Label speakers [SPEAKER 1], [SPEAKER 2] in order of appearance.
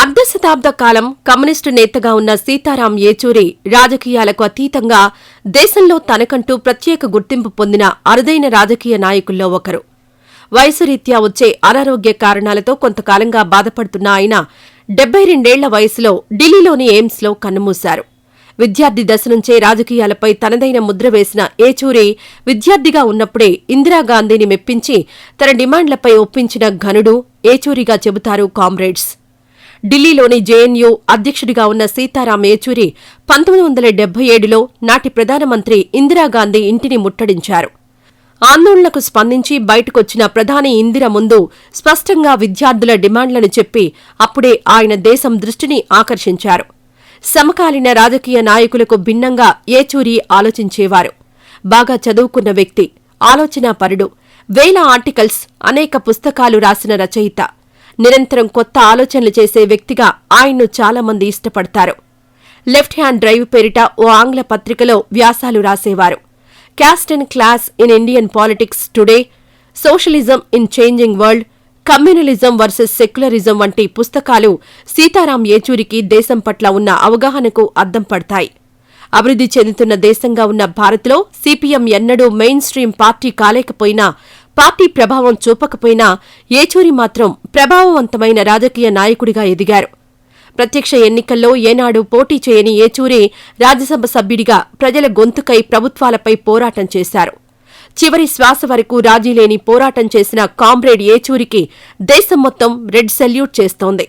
[SPEAKER 1] అర్ధ శతాబ్ద కాలం కమ్యూనిస్టు నేతగా ఉన్న సీతారాం ఏచూరి రాజకీయాలకు అతీతంగా దేశంలో తనకంటూ ప్రత్యేక గుర్తింపు పొందిన అరుదైన రాజకీయ నాయకుల్లో ఒకరు. వయసురీత్యా వచ్చే అనారోగ్య కారణాలతో కొంతకాలంగా బాధపడుతున్న ఆయన డెబ్బై రెండేళ్ళ వయసులో ఢిల్లీలోని ఎయిమ్స్లో కన్నుమూశారు. విద్యార్థి దశ నుంచే రాజకీయాలపై తనదైన ముద్ర వేసిన ఏచూరి విద్యార్థిగా ఉన్నప్పుడే ఇందిరాగాంధీని మెప్పించి తన డిమాండ్లపై ఒప్పించిన ఘనుడు ఏచూరిగా చెబుతారు కామ్రేడ్స్. ఢిల్లీలోని జేఎన్యూ అధ్యక్షుడిగా ఉన్న సీతారాం ఏచూరి పంతొమ్మిది వందల డెబ్బై ఏడులో నాటి ప్రధానమంత్రి ఇందిరాగాంధీ ఇంటిని ముట్టడించారు. ఆందోళనకు స్పందించి బయటకొచ్చిన ప్రధాని ఇందిర ముందు స్పష్టంగా విద్యార్థుల డిమాండ్లను చెప్పి అప్పుడే ఆయన దేశం దృష్టిని ఆకర్షించారు. సమకాలీన రాజకీయ నాయకులకు భిన్నంగా ఏచూరి ఆలోచించేవారు. బాగా చదువుకున్న వ్యక్తి ఆలోచనాపరుడు వేల ఆర్టికల్స్ అనేక పుస్తకాలు రాసిన రచయిత నిరంతరం కొత్త ఆలోచనలు చేసే వ్యక్తిగా ఆయన్ను చాలామంది ఇష్టపడతారు. లెఫ్ట్ హ్యాండ్ డ్రైవ్ పేరిట ఓ ఆంగ్ల పత్రికలో వ్యాసాలు రాసేవారు. Caste and class in Indian politics today socialism in changing world communalism versus secularism వంటి పుస్తకాలు సీతారాం ఏచూరికి దేశం పట్ల ఉన్న అవగాహనకు అద్దం పడతాయి. అభివృద్ధి చెందుతున్న దేశంగా ఉన్న భారత్లో సిపిఎం ఎన్నడూ మెయిన్ స్ట్రీమ్ పార్టీ కాలేకపోయినా పార్టీ ప్రభావం చూపకపోయినా ఏచూరి మాత్రం ప్రభావవంతమైన రాజకీయ నాయకుడిగా ఎదిగారు. ప్రత్యక్ష ఎన్నికల్లో ఏనాడు పోటీ చేయని ఏచూరి రాజ్యసభ సభ్యుడిగా ప్రజల గొంతుకై ప్రభుత్వాలపై పోరాటం చేశారు. చివరి శ్వాస వరకు రాజీలేని పోరాటం చేసిన కామ్రేడ్ ఏచూరికి దేశం మొత్తం రెడ్ సెల్యూట్ చేస్తోంది.